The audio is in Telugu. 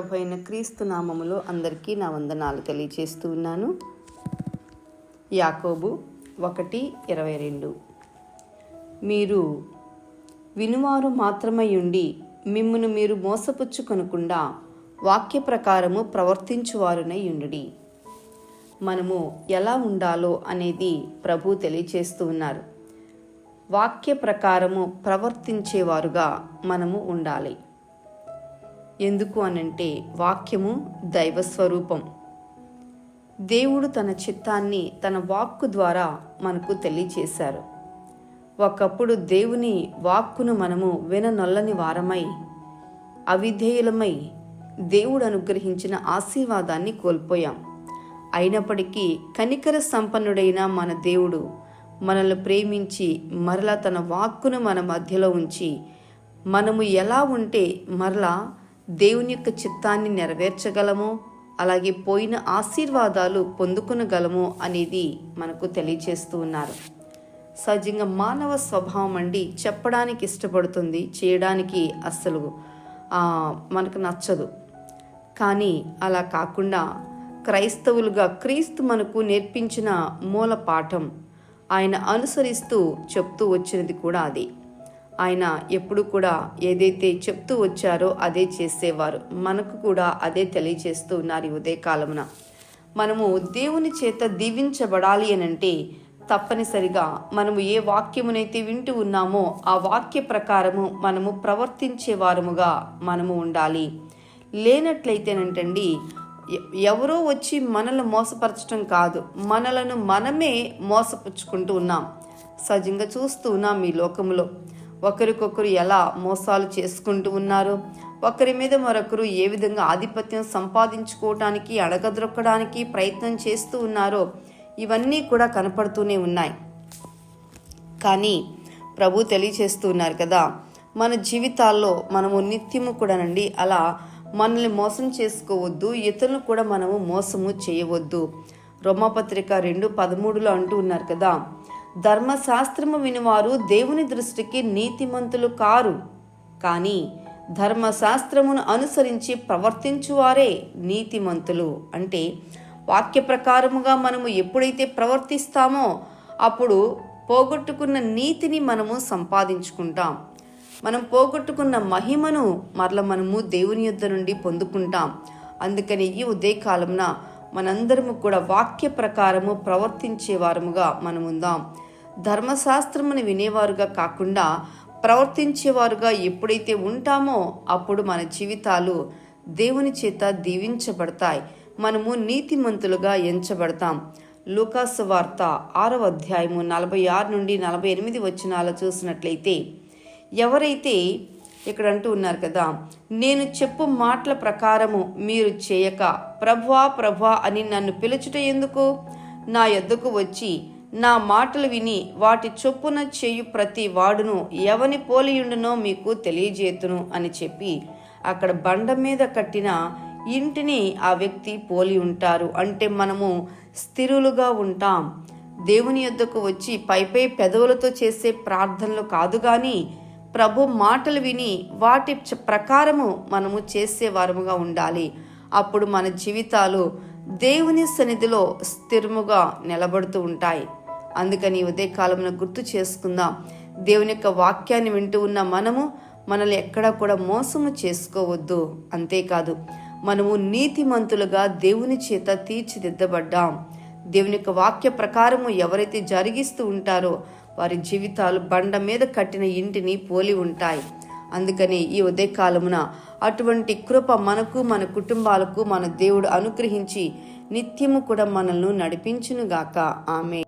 క్రీస్తు నామములో అందరికీ నా వందనాలు తెలియచేస్తూ ఉన్నాను. యాకోబు ఒకటి ఇరవై రెండు. మీరు వినువారు మాత్రమై ఉండి మిమ్మును మీరు మోసపుచ్చుకొనకుండా వాక్య ప్రకారము ప్రవర్తించువారునై ఉండుడి. మనము ఎలా ఉండాలో అనేది ప్రభు తెలియచేస్తూ ఉన్నారు. వాక్య ప్రకారము ప్రవర్తించేవారుగా మనము ఉండాలి. ఎందుకు అనంటే వాక్యము దైవస్వరూపం. దేవుడు తన చిత్తాన్ని తన వాక్కు ద్వారా మనకు తెలియచేశారు. ఒకప్పుడు దేవుని వాక్కును మనము విననొల్లని వారమై అవిధేయులమై దేవుడు అనుగ్రహించిన ఆశీర్వాదాన్ని కోల్పోయాం. అయినప్పటికీ కనికర సంపన్నుడైన మన దేవుడు మనల్ని ప్రేమించి మరలా తన వాక్కును మన మధ్యలో ఉంచి మనము ఎలా ఉంటే మరలా దేవుని యొక్క చిత్తాన్ని నెరవేర్చగలమో అలాగే పోయిన ఆశీర్వాదాలు పొందుకునగలము అనేది మనకు తెలియచేస్తూ ఉన్నారు. సహజంగా మానవ స్వభావం అండి చెప్పడానికి ఇష్టపడుతుంది చేయడానికి అస్సలు మనకు నచ్చదు. కానీ అలా కాకుండా క్రైస్తవులుగా క్రీస్తు మనకు నేర్పించిన మూల పాఠం ఆయన అనుసరిస్తూ చెప్తూ వచ్చినది కూడా అదే. ఆయన ఎప్పుడు కూడా ఏదైతే చెప్తూ వచ్చారో అదే చేసేవారు. మనకు కూడా అదే తెలియజేస్తూ ఉన్నారు ఈ ఉదయకాలమున. మనము దేవుని చేత దీవించబడాలి అని అంటే తప్పనిసరిగా మనము ఏ వాక్యమునైతే వింటూ ఉన్నామో ఆ వాక్య ప్రకారము మనము ప్రవర్తించే వారముగా మనము ఉండాలి. లేనట్లయితేనంటండి ఎవరో వచ్చి మనల్ని మోసపరచడం కాదు మనలను మనమే మోసపుచ్చుకుంటూ ఉన్నాం. సహజంగా చూస్తూ ఉన్నాం ఈ లోకంలో ఒకరికొకరు ఎలా మోసాలు చేసుకుంటూ ఉన్నారు? ఒకరి మీద మరొకరు ఏ విధంగా ఆధిపత్యం సంపాదించుకోవటానికి అడగదొక్కడానికి ప్రయత్నం చేస్తూ ఉన్నారో ఇవన్నీ కూడా కనపడుతూనే ఉన్నాయి. కానీ ప్రభు తెలియచేస్తూ ఉన్నారు కదా మన జీవితాల్లో మనము నిత్యము కూడానండి అలా మనల్ని మోసం చేసుకోవద్దు ఇతరులు కూడా మనము మోసము చేయవద్దు. రోమపత్రిక రెండు పదమూడులో అంటూ ఉన్నారు కదా ధర్మశాస్త్రము వినివారు దేవుని దృష్టికి నీతిమంతులు కారు. కానీ ధర్మశాస్త్రమును అనుసరించి ప్రవర్తించువారే నీతిమంతులు. అంటే వాక్య ప్రకారముగా మనము ఎప్పుడైతే ప్రవర్తిస్తామో అప్పుడు పోగొట్టుకున్న నీతిని మనము సంపాదించుకుంటాం. మనం పోగొట్టుకున్న మహిమను మరల మనము దేవుని యుద్ధ నుండి పొందుకుంటాం. అందుకని ఈ ఉదయకాలంన మనందరము కూడా వాక్య ప్రకారము ప్రవర్తించేవారముగా మనముందాం. మనం ఉందాం ధర్మశాస్త్రమును వినేవారుగా కాకుండా ప్రవర్తించేవారుగా ఎప్పుడైతే ఉంటామో అప్పుడు మన జీవితాలు దేవుని చేత దీవించబడతాయి. మనము నీతిమంతులుగా ఎంచబడతాం. లూకాసు వార్త ఆరవ అధ్యాయము నలభై ఆరు నుండి నలభై ఎనిమిది వచ్చినాల చూసినట్లయితే ఎవరైతే ఇక్కడ అంటూ ఉన్నారు కదా నేను చెప్పు మాటల ప్రకారము మీరు చేయక ప్రభ్వా ప్రభా అని నన్ను పిలుచుట ఎందుకు? నా యొద్దకు వచ్చి నా మాటలు విని వాటి చొప్పున చేయు ప్రతి వాడును ఎవని పోలియుండునో మీకు తెలియజేతును అని చెప్పి అక్కడ బండ మీద కట్టిన ఇంటిని ఆ వ్యక్తి పోలి ఉంటారు. అంటే మనము స్థిరులుగా ఉంటాం. దేవుని యొద్దకు వచ్చి పైపై పెదవులతో చేసే ప్రార్థనలు కాదు కానీ ప్రభు మాటలు విని వాటి ప్రకారము మనము చేసే వారముగా ఉండాలి. అప్పుడు మన జీవితాలు దేవుని సన్నిధిలో స్థిరముగా నిలబడుతూ ఉంటాయి. అందుకని ఉదయకాలమున గుర్తు చేసుకుందాం. దేవుని యొక్క వాక్యాన్ని వింటూ ఉన్న మనము మనల్ని ఎక్కడా కూడా మోసము చేసుకోవద్దు. అంతేకాదు మనము నీతిమంతులుగా దేవుని చేత తీర్చిదిద్దబడ్డాం. దేవుని యొక్క వాక్య ప్రకారము ఎవరైతే జరిగిస్తూ ఉంటారో వారి జీవితాలు బండ మీద కట్టిన ఇంటిని పోలి ఉంటాయి. అందుకని ఈ ఉదయకాలమున అటువంటి కృప మనకు మన కుటుంబాలకు మన దేవుడు అనుగ్రహించి నిత్యము కూడా మనల్ని నడిపించునుగాక. ఆమె